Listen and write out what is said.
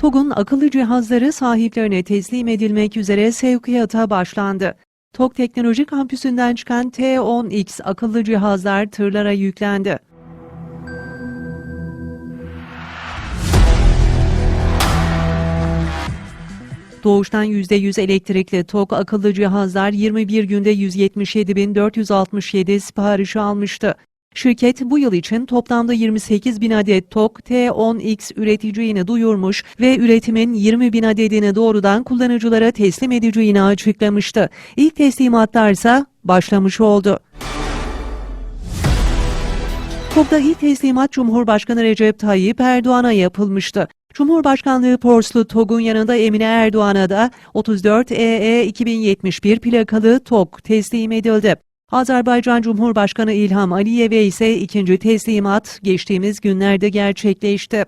TOG'un akıllı cihazları sahiplerine teslim edilmek üzere sevkiyata başlandı. TOG Teknoloji Kampüsü'nden çıkan T10X akıllı cihazlar tırlara yüklendi. Doğuştan %100 elektrikli TOG akıllı cihazlar 21 günde 177.467 siparişi almıştı. Şirket bu yıl için toplamda 28 bin adet TOG T10X üreteceğini duyurmuş ve üretimin 20 bin adedini doğrudan kullanıcılara teslim edeceğini açıklamıştı. İlk teslimatlar ise başlamış oldu. TOG'da ilk teslimat Cumhurbaşkanı Recep Tayyip Erdoğan'a yapılmıştı. Cumhurbaşkanlığı Porslu TOG'un yanında Emine Erdoğan'a da 34 EE 2071 plakalı TOG teslim edildi. Azerbaycan Cumhurbaşkanı İlham Aliyev'e ise ikinci teslimat geçtiğimiz günlerde gerçekleşti.